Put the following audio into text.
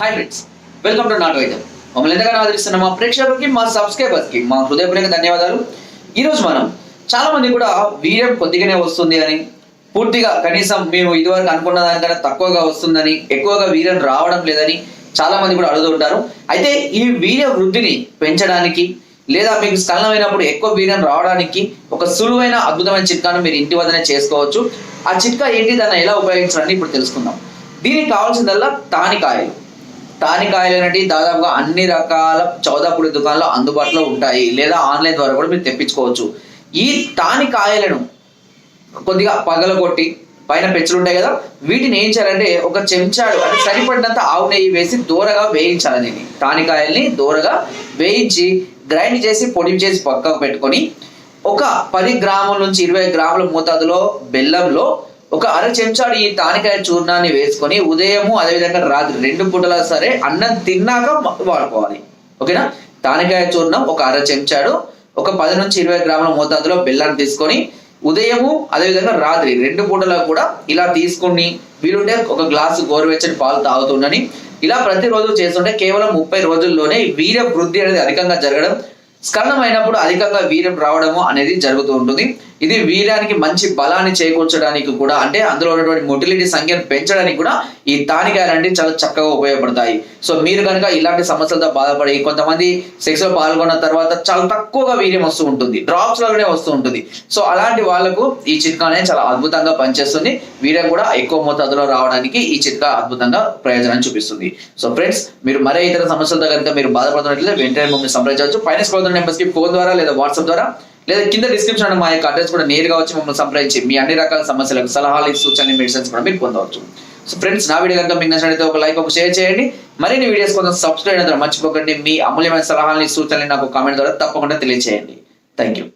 Hi friends welcome to నాట్ వైద్యం మమ్మల్ని ఎంతగానో ఆదరిస్తున్న మా ప్రేక్షకులకి మా సబ్స్క్రైబర్స్కి మా హృదయపూర్వక ధన్యవాదాలు. ఈరోజు మనం చాలా మంది కూడా వీర్యం కొద్దిగానే వస్తుంది అని పూర్తిగా కనీసం మేము ఇదివరకు అనుకున్న దానికన్నా తక్కువగా వస్తుందని ఎక్కువగా వీర్యం రావడం లేదని చాలా మంది కూడా అడుగుతుంటారు అయితే ఈ వీర్య వృద్ధిని పెంచడానికి లేదా మీకు స్కలనమైనప్పుడు ఎక్కువ వీర్యం రావడానికి ఒక సులువైన అద్భుతమైన చిట్కాను మీరు ఇంటి వద్దనే చేసుకోవచ్చు. ఆ చిట్కా ఏంటి దాన్ని ఎలా ఉపయోగించాలని ఇప్పుడు తెలుసుకుందాం. దీనికి కావాల్సిందల్లా తానికాయలు. తానికాయలు అనేవి దాదాపుగా అన్ని రకాల చౌదాపుడి దుకాణాల్లో అందుబాటులో ఉంటాయి. లేదా ఆన్లైన్ ద్వారా కూడా మీరు తెప్పించుకోవచ్చు. ఈ తానికాయలను కొద్దిగా పగలగొట్టి పైన పెచ్చులు ఉంటాయి కదా వీటిని ఏం చేయాలంటే ఒక చెంచాడు అంటే సరిపడినంత ఆవు నెయ్యి వేసి దూరగా వేయించాలి దీన్ని. తానికాయల్ని దూరగా వేయించి గ్రైండ్ చేసి పొడి చేసి పక్కకు పెట్టుకొని ఒక పది గ్రాముల నుంచి ఇరవై గ్రాముల మోతాదులో బెల్లంలో ఒక అర చెంచాడు ఈ తానికాయ చూర్ణాన్ని వేసుకొని ఉదయము అదేవిధంగా రాత్రి రెండు పూటలా సరే అన్నం తిన్నాక వాడుకోవాలి. ఓకేనా? తానికాయ చూర్ణం ఒక అర చెంచాడు ఒక పది నుంచి ఇరవై గ్రాముల మోతాదులో బెల్లాన్ని తీసుకొని ఉదయము అదేవిధంగా రాత్రి రెండు పూటలా కూడా ఇలా తీసుకుని వీలుంటే ఒక గ్లాసు గోరువెచ్చని పాలు తాగుతుండని ఇలా ప్రతిరోజు చేస్తుంటే కేవలం ముప్పై రోజుల్లోనే వీర వీర్య వృద్ధి అనేది అధికంగా జరగడం స్కలనమైనప్పుడు అయినప్పుడు అధికంగా వీర్యం రావడము అనేది జరుగుతూ ఉంటుంది. ఇది వీర్యానికి మంచి బలాన్ని చేకూర్చడానికి కూడా అంటే అందులో ఉన్నటువంటి మొటిలిటీ సంఖ్యను పెంచడానికి కూడా ఈ తానికాయలు అంటే చాలా చక్కగా ఉపయోగపడతాయి. సో మీరు కనుక ఇలాంటి సమస్యలతో బాధపడి కొంతమంది సెక్స్లో పాల్గొన్న తర్వాత చాలా తక్కువగా వీర్యం వస్తూ ఉంటుంది డ్రాప్స్లోనే వస్తూ ఉంటుంది. సో అలాంటి వాళ్ళకు ఈ చిట్కా అనేది చాలా అద్భుతంగా పనిచేస్తుంది. వీర్యం కూడా ఎక్కువ మోతాదులో రావడానికి ఈ చిట్కా అద్భుతంగా ప్రయోజనం చూపిస్తుంది. సో ఫ్రెండ్స్ మీరు మరే ఇతర సమస్యలతో కనుక మీరు బాధపడుతున్నట్లయితే వెంటనే మమ్మల్ని సంప్రదించవచ్చు. ఫైనాన్స్ స్క్రోల్ నెంబర్స్కి ఫోన్ ద్వారా లేదా వాట్సాప్ ద్వారా లేదా కింద డిస్క్రిప్షన్ మా యొక్క అడ్రస్ కూడా నేరుగా వచ్చి మమ్మల్ని సంప్రదించి మీ అన్ని రకాల సమస్యలకు సలహాలు సూచనలు మెడిసిన్స్ కూడా మీరు పొందవచ్చు. సో ఫ్రెండ్స్ నా వీడియో కనుక మీకు నచ్చినట్లయితే ఒక లైక్ ఒక షేర్ చేయండి. మరిన్ని వీడియోస్ కోసం సబ్స్క్రైబ్ అయిన మర్చిపోకండి. మీ అమూల్యమైన సలహాలని సూచనలు నాకు కామెంట్ ద్వారా తప్పకుండా తెలియజేయండి థ్యాంక్ యూ